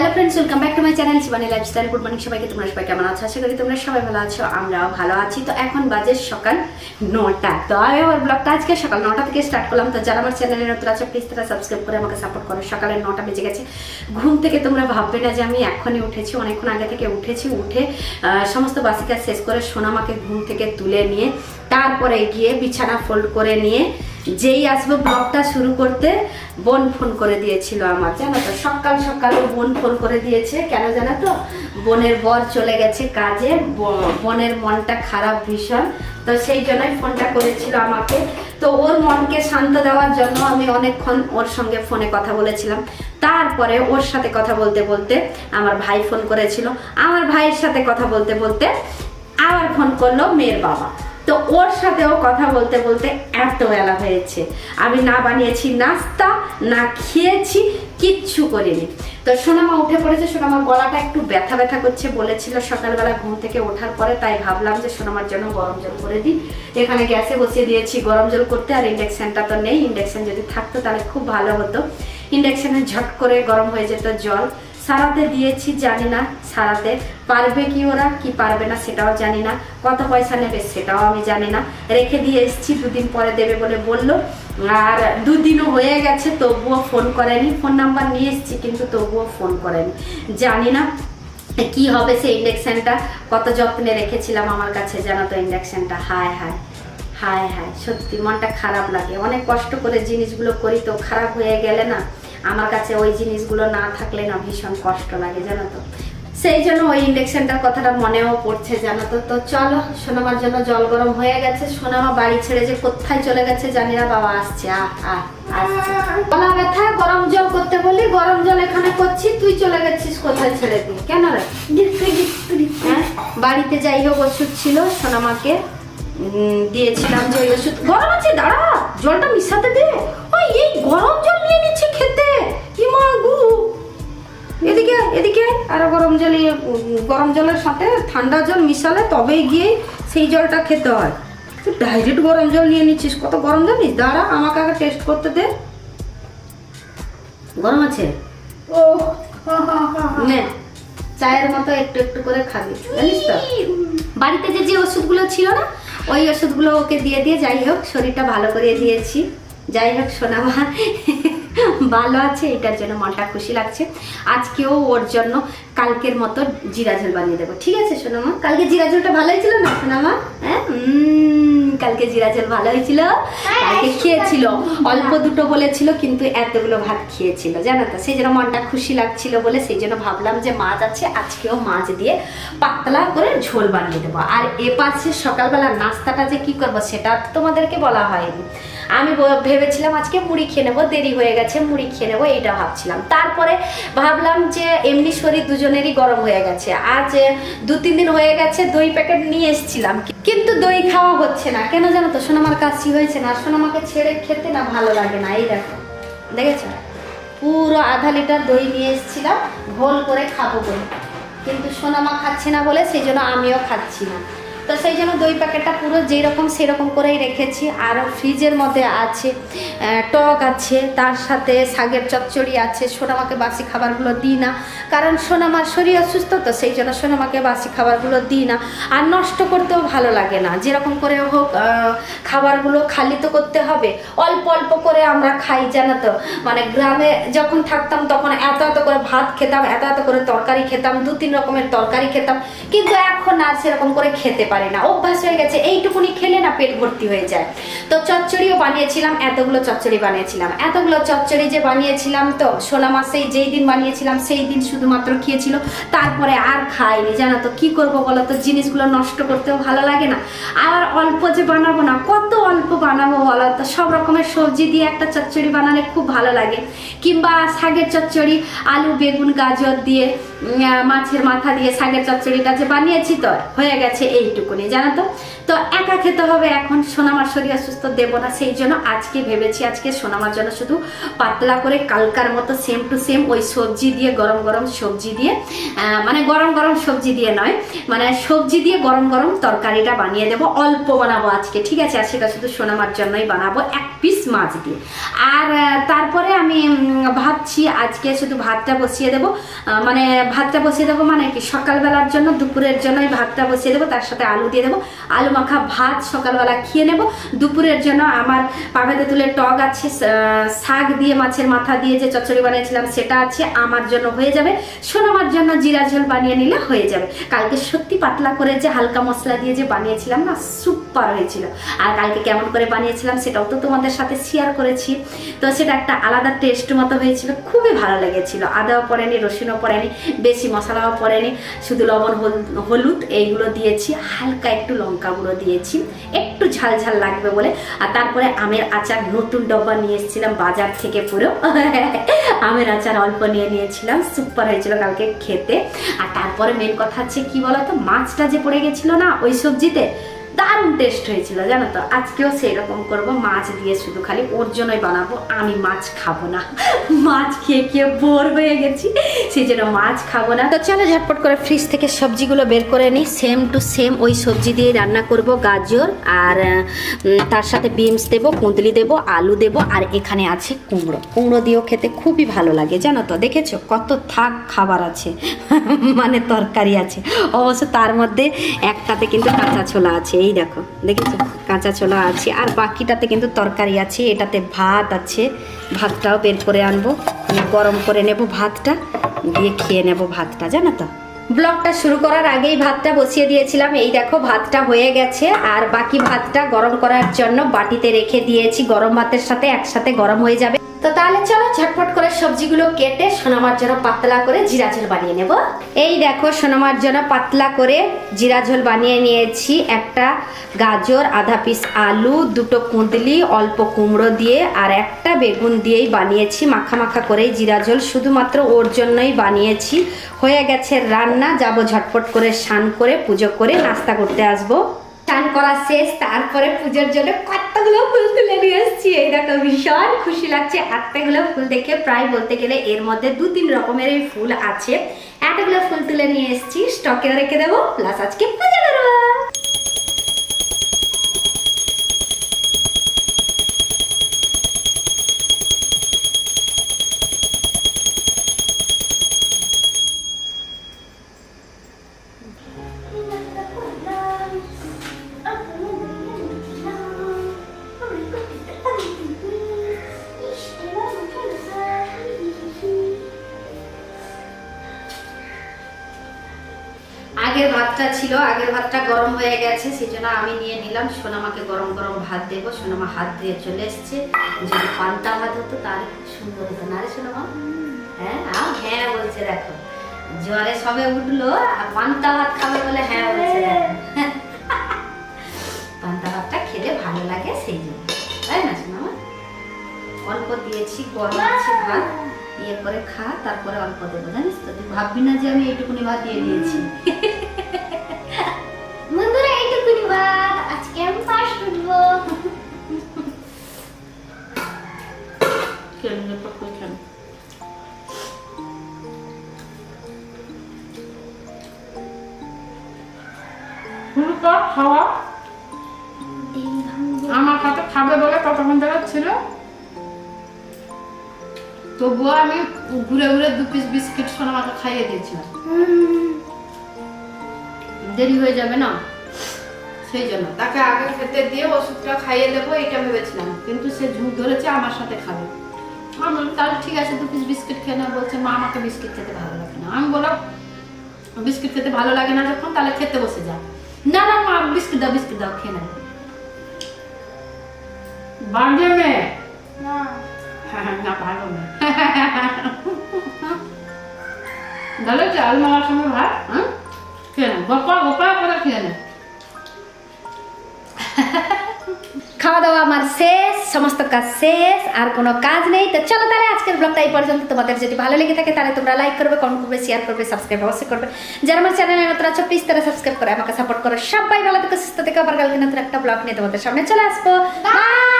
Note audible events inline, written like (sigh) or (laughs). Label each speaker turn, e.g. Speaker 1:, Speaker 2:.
Speaker 1: Hello friends welcome back to my channel Shivani lifestyle good morning সবাইকে, তোমরা সবাই কেমন আছো? আশা করি তোমরা সবাই ভালো আছো, আমরাও ভালো আছি। তো এখন বাজে সকাল নটা। তো আমি আমার ব্লগটা আজকে সকাল নটা থেকে স্টার্ট করলাম। তো যারা আমার চ্যানেলে নতুন আছে প্লিজ তারা সাবস্ক্রাইব করে আমাকে সাপোর্ট করো। সকালে নটা বেজে গেছে। ঘুম থেকে তোমরা ভাববে না যে আমি এখনই উঠেছি। অনেকক্ষণ আগে থেকে উঠেছি, উঠে সমস্ত বাসি কাজ শেষ করে সোনামাকে ঘুম থেকে তুলে নিয়ে, তারপরে গিয়ে বিছানা ফোল্ড করে নিয়ে যেই আসব ব্লগটা শুরু করতে, বোন ফোন করে দিয়েছিল আমার, জানো তো? সকাল সকাল বোন ফোন করে দিয়েছে, কেন জানো তো? বোনের বর চলে গেছে কাজে বোনের মনটা খারাপ ভীষণ, তো সেই জন্যই ফোনটা করেছিল আমাকে। তো ওর মনকে শান্ত দেওয়ার জন্য আমি অনেকক্ষণ ওর সঙ্গে ফোনে কথা বলেছিলাম। তারপরে ওর সাথে কথা বলতে বলতে আমার ভাই ফোন করেছিল। আমার ভাইয়ের সাথে কথা বলতে বলতে আবার ফোন করল মেয়ের বাবা। তো ওর সাথেও কথা বলতে বলতে এত বেলা হয়েছে। আমি না বানিয়েছি নাস্তা, না খেয়েছি, কিচ্ছু করিনি। তো সোনামা উঠে পড়েছে, সোনামার গলাটা একটু ব্যথা ব্যথা করছে বলেছিল সকালবেলা ঘুম থেকে ওঠার পরে, তাই ভাবলাম যে সোনামার জন্য গরম জল করে দিই। এখানে গ্যাসে বসিয়ে দিয়েছি গরম জল করতে, আর ইন্ডাকশানটা তো নেই, ইন্ডাকশান যদি থাকতো তাহলে খুব ভালো হতো। ইন্ডাকশানে ঝট করে গরম হয়ে যেত জল। সারাতে দিয়েছি, জানি না সারাতে। পারবে কি ওরা, কি পারবে না সেটাও জানি না। কত পয়সা নেবে সেটাও আমি জানি না। রেখে দিয়ে এসেছি, দুদিন পরে দেবে বলে বলল। আর দুদিনও হয়ে গেছে, তবুও ফোন করেনি। ফোন নাম্বার নিয়ে এসেছি, কিন্তু তবুও ফোন করেনি। জানি না কি হবে সেই ইন্ডাকশানটা। কত যত্নে রেখেছিলাম আমার কাছে জানো তো ইন্ডাকশানটা। হায় হায় হায় হায়। সত্যি মনটা খারাপ লাগে। অনেক কষ্ট করে জিনিসগুলো করি তো খারাপ হয়ে গেলে না আমার কাছে ওই জিনিসগুলো না থাকলে না ভীষণ কষ্ট লাগে জানো তো। সেই জন্য ওই ইন্ডাকশনটার কথাটা মনেও পড়ছে জানো তো। তো চলো সোনামার জন্য জল গরম হয়ে গেছে। সোনামা বাড়ি ছেড়ে যে কোথায় চলে গেছে জানি না বাবা আসছে। আ আ আসছে। গলা ব্যথা গরম জল করতে বলি গরম জল এখানে করছি তুই চলে গেছিস কোথায় ছেড়ে দিয়ে? কেন রে? হ্যাঁ? বাড়িতে যাই হোক ওষুধ ছিল সোনামাকে দিয়েছিলাম যে ওই ওষুধ। গরম আছে দাঁড়া জলটা মিশাতে দে। ওই এই গরম জল নিয়ে নিচ্ছে খেতে। গু। এদিকে এদিকে আরও গরম জল গরম জলের সাথে ঠান্ডা জল মিশালে তবেই গিয়ে সেই জলটা খেতে হয়। তুই ডাইরেক্ট গরম জল নিয়ে নিচ্ছিস কত গরম জানিস? দাঁড়া আমাকে আগে টেস্ট করতে দে। গরম আছে?
Speaker 2: ও
Speaker 1: নে চায়ের মতো একটু একটু করে খাবি জানিস তো? বাড়িতে যে যে ওষুধগুলো ছিল না ওই ওষুধগুলো ওকে দিয়ে দিয়ে যাই হোক শরীরটা ভালো করে দিয়েছি। যাই হোক সোনামা। ভালো আছে, এটার জন্য মনটা খুশি লাগছে। আজকেও ওর জন্য কালকের মতো জিরা ঝোল বানিয়ে দেবো। ঠিক আছে, সোনামা? কালকে জিরা ঝোলটা ভালোই ছিল না, সোনামা? হ্যাঁ? কালকে জিরা ঝোল ভালো হয়েছিল কালকে খেয়েছিল। অল্প দুটো বলেছিল কিন্তু এতগুলো ভাত খেয়েছিল জানো তো? সেই জন্য মনটা খুশি লাগছিল বলে সেই জন্য ভাবলাম যে মাছ আছে আজকেও মাছ দিয়ে পাতলা করে ঝোল বানিয়ে দেবো। আর এ পাশে সকালবেলা নাস্তাটা যে কি করব সেটা তোমাদেরকে বলা হয়নি। আমি ভেবেছিলাম আজকে মুড়ি খেয়ে নেব দেরি হয়ে গেছে মুড়ি খেয়ে নেব এইটা ভাবছিলাম। তারপরে ভাবলাম যে এমনি শরীর দুজনেরই গরম হয়ে গেছে। আজ দু তিন দিন হয়ে গেছে দই প্যাকেট নিয়ে এসেছিলাম কিন্তু দই খাওয়া হচ্ছে না। কেন জানো তো? সোনামার কাশি হয়েছে না? সোনামাকে ছেড়ে খেতে না ভালো লাগে না। এই দেখো, দেখেছ? পুরো আধা লিটার দই নিয়ে এসেছিলাম, ঘোল করে খাব বলে। কিন্তু সোনামা খাচ্ছে না বলে, সেই জন্য আমিও খাচ্ছি না। তো সেই জন্য দই প্যাকেটটা পুরো যেই রকম সেরকম করেই রেখেছি। আর ফ্রিজের মধ্যে আছে টক আছে, তার সাথে শাকের চচ্চড়ি আছে। সোনামাকে বাসি খাবারগুলো দিই না, কারণ সোনামার শরীর অসুস্থ তো, সেই জন্য সোনামাকে বাসি খাবারগুলো দিই না। আর নষ্ট করতেও ভালো লাগে না। যেরকম করে হোক খাবারগুলো খালি তো করতে হবে। অল্প অল্প করে আমরা খাই, জানো তো? মানে গ্রামে যখন থাকতাম তখন এত এত করে ভাত খেতাম, এত এত করে তরকারি খেতাম, দু তিন রকমের তরকারি খেতাম। কিন্তু এখন আর সেরকম করে খেতে পারি না। অভ্যাস হয়ে গেছে, এইটুকুনি খেলে না পেট ভর্তি হয়ে যায়। তো চচ্চড়িও বানিয়েছিলাম, এতগুলো চচ্চড়ি বানিয়েছিলাম। এতগুলো চচ্চড়ি যে বানিয়েছিলাম তো, সোনা মাসেই যেই দিন বানিয়েছিলাম, সেই দিন শুধুমাত্র খেয়েছিল। তারপরে আর খাইনি, জানো তো, কি করব বলো তো? জিনিসগুলো নষ্ট করতেও ভালো লাগে না। আর অল্প যে বানাবো না, কত অল্প বানাবো বলো তো? সব রকমের সবজি দিয়ে একটা চচ্চড়ি বানালে খুব ভালো লাগে। কিংবা শাকের চচ্চড়ি, আলু, বেগুন, গাজর দিয়ে মাছের মাথা দিয়ে শাকের চচ্চড়িটা যে বানিয়েছি তো, হয়ে গেছে এইটুকু। এইটুকুনি জানো তো তো একা খেতে হবে এখন, সোনামার শরীর অসুস্থ, দেবো না। সেই জন্য আজকে ভেবেছি, আজকে সোনামার জন্য শুধু পাতলা করে কালকার মতো সেম টু সেম ওই সবজি দিয়ে, গরম গরম সবজি দিয়ে মানে গরম গরম সবজি দিয়ে নয় মানে সবজি দিয়ে গরম গরম তরকারিটা বানিয়ে দেবো। অল্প বানাবো আজকে, ঠিক আছে? আর সেটা শুধু সোনামার জন্যই বানাবো, এক পিস মাছ দিয়ে। আর তারপরে আমি ভাবছি আজকে শুধু ভাতটা বসিয়ে দেবো। মানে ভাতটা বসিয়ে দেবো মানে কি? সকালবেলার জন্য, দুপুরের জন্য ভাতটা বসিয়ে দেবো। তার সাথে আলু দিয়ে দেবো। আলু মাখা ভাত সকালবেলা খেয়ে নেব। দুপুরের জন্য আমার পাখাতে তুলে টক আছে শাক দিয়ে মাছের মাথা দিয়ে যে চচ্চড়ি বানিয়েছিলাম সেটা আছে, আমার জন্য হয়ে যাবে। সোনামার জন্য জিরা ঝোল বানিয়ে নিলে হয়ে যাবে। কালকে সত্যি পাতলা করে যে হালকা মশলা দিয়ে যে বানিয়েছিলাম না, সুপার হয়েছিল। আর কালকে কেমন করে বানিয়েছিলাম সেটাও তো তোমাদের সাথে শেয়ার করেছি। তো সেটা একটা আলাদা টেস্ট মতো হয়েছিল, খুবই ভালো লেগেছিল। আদাও পড়েনি, রসুনও পড়েনি, বেশি মশলাও পড়েনি। শুধু লবণ, হল- হলুদ এইগুলো দিয়েছি। হালকা একটু লঙ্কা গুঁড়ো দিয়েছি, একটু ঝাল ঝাল লাগবে বলে। আর তারপরে আমের আচার, নতুন ডব্বা নিয়ে এসেছিলাম বাজার থেকে পুরো। (laughs) আমের আচার অল্প নিয়ে নিয়েছিলাম সুপার হয়েছিল কালকে খেতে। আর তারপরে মেন কথা হচ্ছে কি বলতো, মাছটা যে পড়ে গেছিল না, ওই সবজিতে দারুণ টেস্ট হয়েছিল, জানো তো? আজকেও সেই রকম করব, মাছ দিয়ে শুধু খালি ওর জন্যই বানাবো, আমি মাছ খাব না। মাছ খেয়ে খেয়ে বোর হয়ে গেছি, সেই জন্য মাছ খাব না। তো চলো ঝটপট করে ফ্রিজ থেকে সবজিগুলো বের করে নিই। সেম টু সেম ওই সবজি দিয়ে রান্না করব গাজর, আর তার সাথে বিনস দেবো, কুঁদলি দেবো, আলু দেবো, আর এখানে আছে কুমড়ো। কুমড়ো দিয়েও খেতে খুবই ভালো লাগে, জানো তো? দেখেছ? কত থাক খাবার আছে (laughs) মানে তরকারি আছে। অবশ্য তার মধ্যে একটাতে কিন্তু কাঁচা ছোলা আছে, এই দেখো, দেখেছ? কাঁচা ছোলা আছে, আর বাকিটাতে কিন্তু তরকারি আছে, এটাতে ভাত আছে। ভাতটাও বের করে আনব গরম করে নেব ভাতটা, দিয়ে খেয়ে নেব ভাতটা, জানো তো? ব্লগটা শুরু করার আগেই ভাতটা বসিয়ে দিয়েছিলাম। এই দেখো, ভাতটা হয়ে গেছে। আর বাকি ভাতটা গরম করার জন্য বাটিতে রেখে দিয়েছি। গরম ভাতের সাথে একসাথে গরম হয়ে যাবে। তো তাহলে চলো, ঝটপট করে সবজিগুলো কেটে সোনামার জন্য পাতলা করে জিরা ঝোল বানিয়ে নেব। এই দেখো, সোনামার জন্য পাতলা করে জিরা ঝোল বানিয়ে নিয়েছি। একটা গাজর, আধা পিস আলু, দুটো কুঁদলি, অল্প কুমড়ো দিয়ে আর একটা বেগুন দিয়েই বানিয়েছি। মাখা মাখা করে জিরা ঝোল শুধুমাত্র ওর জন্যই বানিয়েছি। হয়ে গেছে রান্না। যাব ঝটপট করে স্নান করে, পুজো করে নাস্তা করতে আসব। স্নান করা শেষ, তারপরে পুজোর জন্য কতগুলো ফুল তুলে নিয়ে এসেছি। এই দেখো, ভীষণ খুশি লাগছে। এতগুলো ফুল দেখে প্রায় বলতে গেলে এর মধ্যে দু তিন রকমের ফুল আছে। এতগুলো ফুল তুলে নিয়ে এসেছি, স্টকে রেখে দেবো, প্লাস আজকে পুজো আগের ভাতটা ছিল, আগের ভাতটা গরম হয়ে গেছে সেই জন্য আমি নিয়ে নিলাম। সোনামাকে গরম গরম ভাত দেবো। সোনামা হাত ধুয়ে চলে এসছে। যদি পান্তা ভাত হতো তাহলে খুব সুন্দর হতো। না রে সোনামা? হ্যাঁ? হ্যাঁ বলছে, দেখো। জ্বরে সবে উঠল আর পান্তা ভাত খাবে বলে হ্যাঁ বলছে (laughs) পান্তা ভাতটা খেলে ভালো লাগে সেই জন্য। তাই না সোনামা? অল্প দিয়েছি গরম আছে ভাত ইয়ে করে খা তারপরে অল্প দেবো জানিস তো? তুই ভাববি না যে আমি এইটুকুনি ভাত দিয়ে দিয়েছি।
Speaker 2: বন্ধুরা এইটুকুনি ভাত।
Speaker 3: ফুলকা খাওয়া আমার সাথে খাবে বলে কতক্ষণ ধরে ছিল। তবুও আমি ঘুরে ঘুরে দু পিস বিস্কিট সোনামাকে খাইয়ে দিয়েছিলাম। দেরি হয়ে যাবে না? সেই জন্য। তাকে আগে খেতে দিয়ে ওষুধটা খাইয়ে দেবো এটা ভেবেছিলাম। কিন্তু সে ঝুঁক ধরেছে, আমার সাথে খাবে। আমি বললাম, তাহলে ঠিক আছে, দু পিস বিস্কিট খেয়ে না। বলছে, মা আমাকে বিস্কিট খেতে ভালো লাগে না। আমি বললাম বিস্কিট খেতে ভালো লাগে না যখন, তাহলে খেতে বসে যা। না না মা বিস্কুট দাও বিস্কুট দাও খেয়ে নেব বাড়বে মেয়ে
Speaker 2: না। (laughs)
Speaker 3: না ভালো মেয়ে ভালো চাল মালার সময় ভাত হ্যাঁ? খেয়ে নে গপা গপা করে খেয়ে নে (laughs)
Speaker 1: খাওয়া দাওয়া আমার শেষ সমস্ত কাজ শেষ আর কোনো কাজ নেই। তো চলো তাহলে আজকের ব্লগটা এই পর্যন্ত। তোমাদের যদি ভালো লেগে থাকে তাহলে তোমরা লাইক করবে কমেন্ট করবে শেয়ার করবে সাবস্ক্রাইব অবশ্যই করবে। যারা আমার চ্যানেলে নতুন আছো প্লিজ তারা সাবস্ক্রাইব করে আমাকে সাপোর্ট করো। সবাই ভালো থেকে সুস্থ থেকে। আবার কালকে নতুন একটা ব্লগ নিয়ে তোমাদের সামনে চলে আসব। বাই